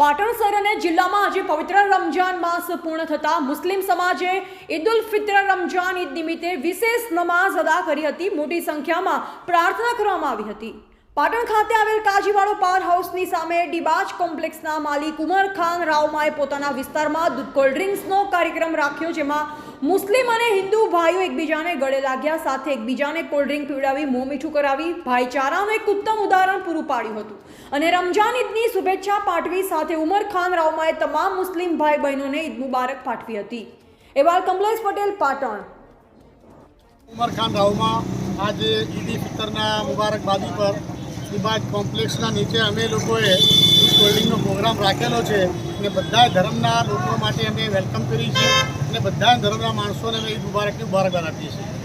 પાટણ શહેર અને જિલ્લામાં આજે પવિત્ર રમજાન માસ પૂર્ણ થતા મુસ્લિમ સમાજે ઈદ ઉલ ફિત્ર રમજાન ઈદ નિમિત્તે વિશેષ નમાઝ અદા કરી હતી. મોટી સંખ્યામાં પ્રાર્થના કરવામાં આવી હતી. પાટણ ખાતે આવેલ કાજીવાડો પાવર હાઉસની સામે ડિબાજ કોમ્પ્લેક્સના માલિક ઉમર ખાન રાવમાએ પોતાના વિસ્તારમાં દૂધ કોલ્ડ ડ્રિંક્સનો કાર્યક્રમ રાખ્યો, જેમાં મુસ્લિમ અને હિન્દુ ભાઈઓ એકબીજાને ગળે લાગ્યા, સાથે એકબીજાને કોલ્ડ ડ્રિંક પીવડાવી, મોં મીઠું કરાવી, ભાઈચારાનું એક ઉત્તમ ઉદાહરણ પૂરું પાડ્યું હતું. અને રમજાન ઈદની શુભેચ્છા પાઠવી, સાથે ઉમર ખાન રાવમાએ તમામ મુસ્લિમ ભાઈ બહેનોને ઈદ મુબારક પાઠવી હતી. એવા કમલેશ પટેલ, પાટણ. ઉમર ખાન રાવમાં આજે ઈદ ફિતરના મુબારકબાદી પર સિબાજ કોમ્પ્લેક્સના નીચે અમે લોકોએ કોલ્ડિંગનો પ્રોગ્રામ રાખેલો છે અને બધા ધર્મના લોકો માટે અમે વેલકમ કરી છે. અને બધા ધર્મના માણસોને અમે ઈદ મુબારકની મુબારકબાદ આપીએ છીએ.